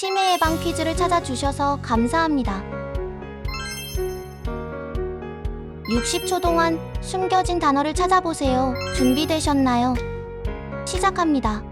치매 예방 퀴즈를 찾아주셔서 감사합니다. 60초 동안 숨겨진 단어를 찾아보세요. 준비되셨나요? 시작합니다.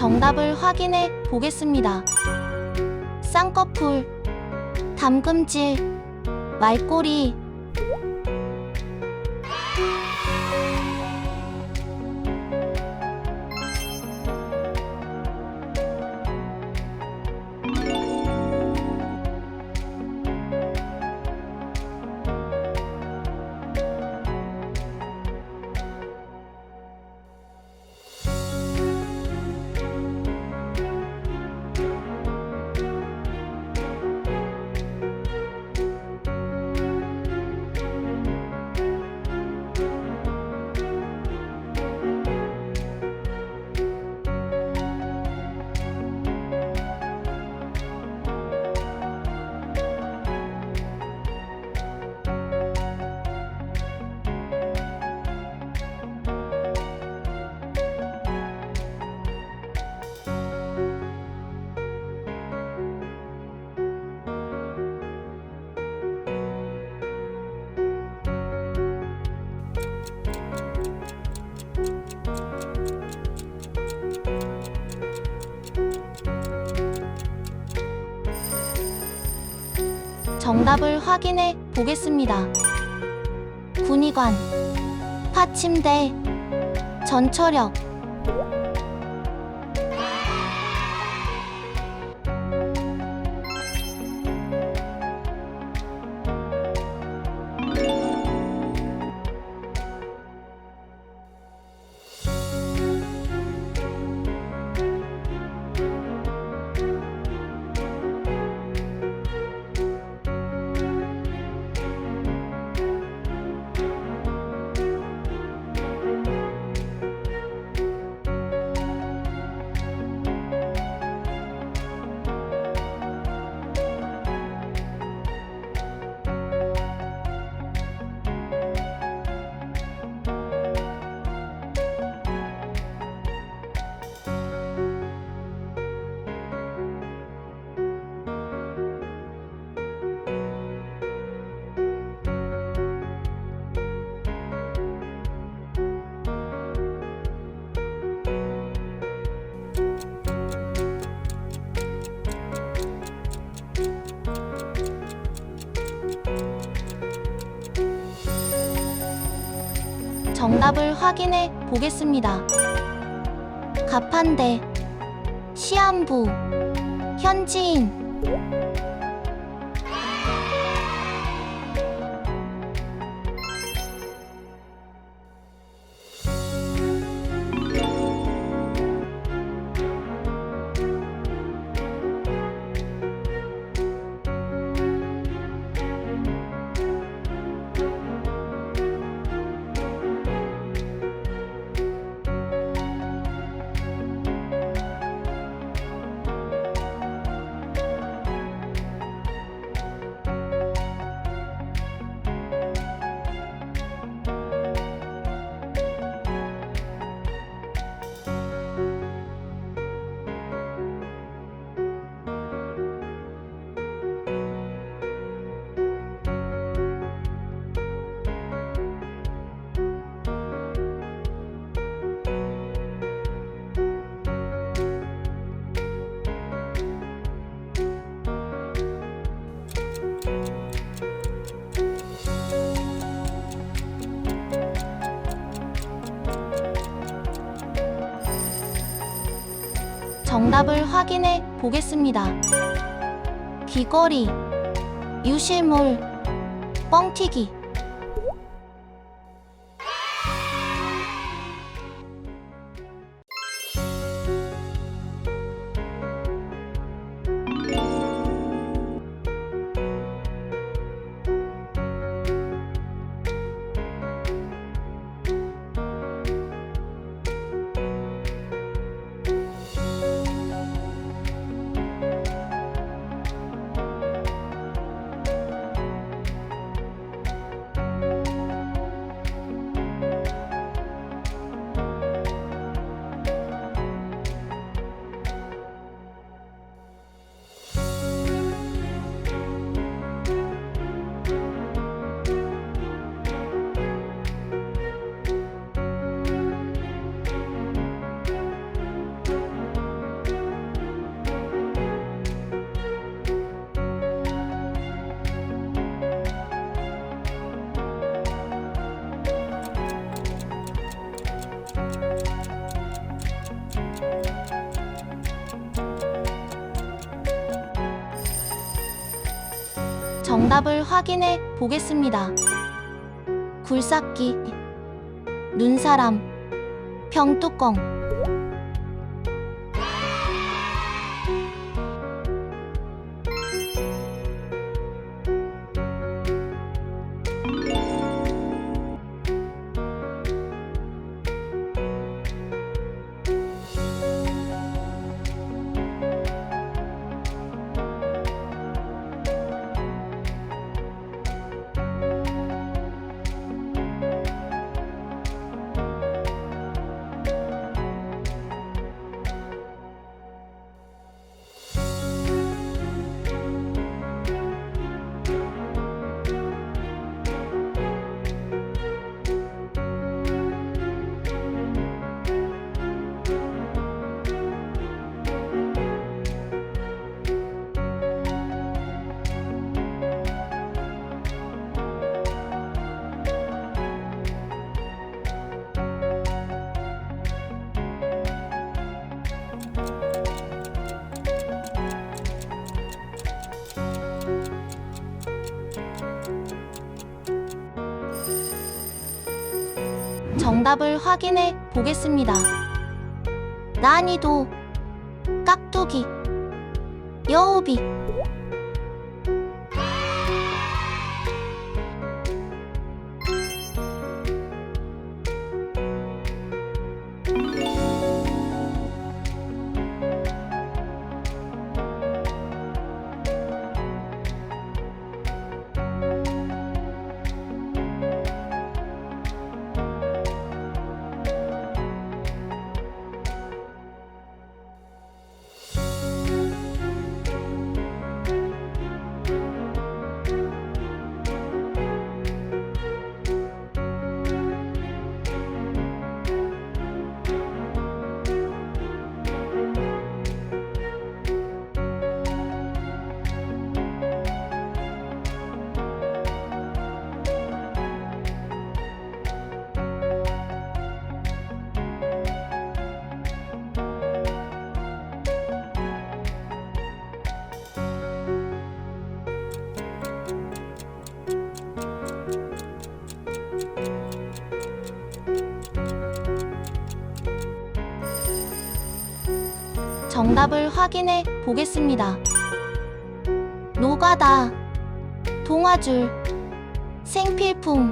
정답을 확인해 보겠습니다. 쌍꺼풀, 담금질, 말꼬리. 정답을 확인해 보겠습니다. 군의관, 파침대, 전처력. 정답을 확인해 보겠습니다. 가판대, 시한부, 현지인. 정답을 확인해 보겠습니다. 귀걸이, 유실물, 뻥튀기. 정답을 확인해 보겠습니다. 굴삭기, 눈사람, 병뚜껑. 정답을 확인해 보겠습니다. 난이도 깍두기 여우비 정답을 확인해 보겠습니다. 노가다, 동아줄, 생필품.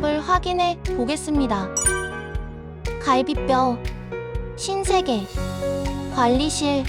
답을 확인해 보겠습니다. 갈비뼈, 신세계, 관리실,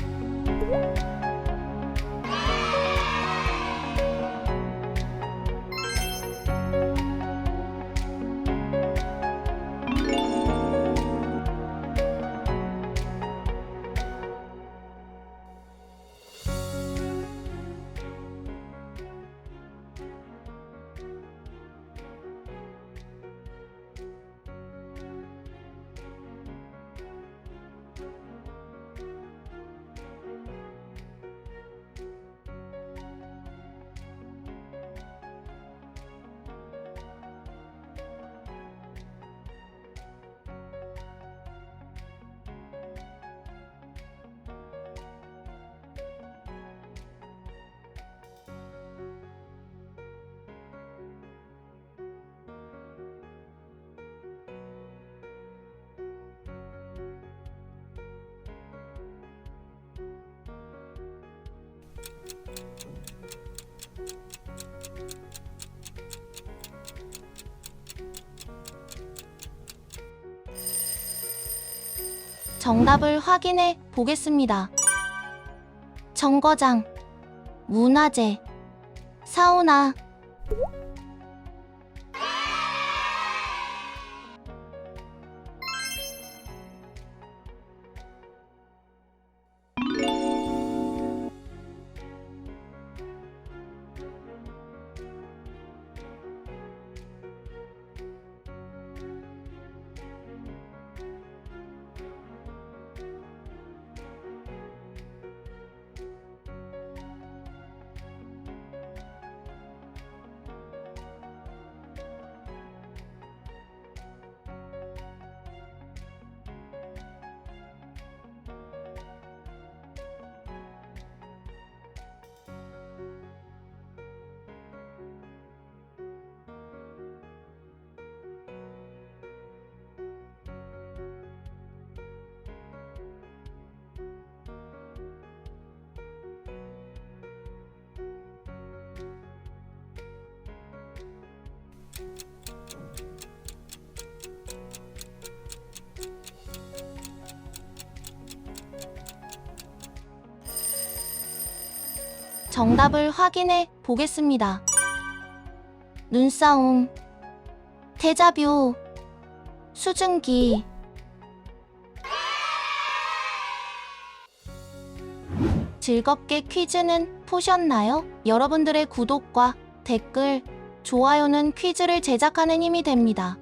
정답을 확인해 보겠습니다. 정거장, 문화재, 사우나, 정답을 확인해 보겠습니다. 눈싸움, 데자뷰, 수증기. 즐겁게 퀴즈는 푸셨나요? 여러분들의 구독과 댓글, 좋아요는 퀴즈를 제작하는 힘이 됩니다.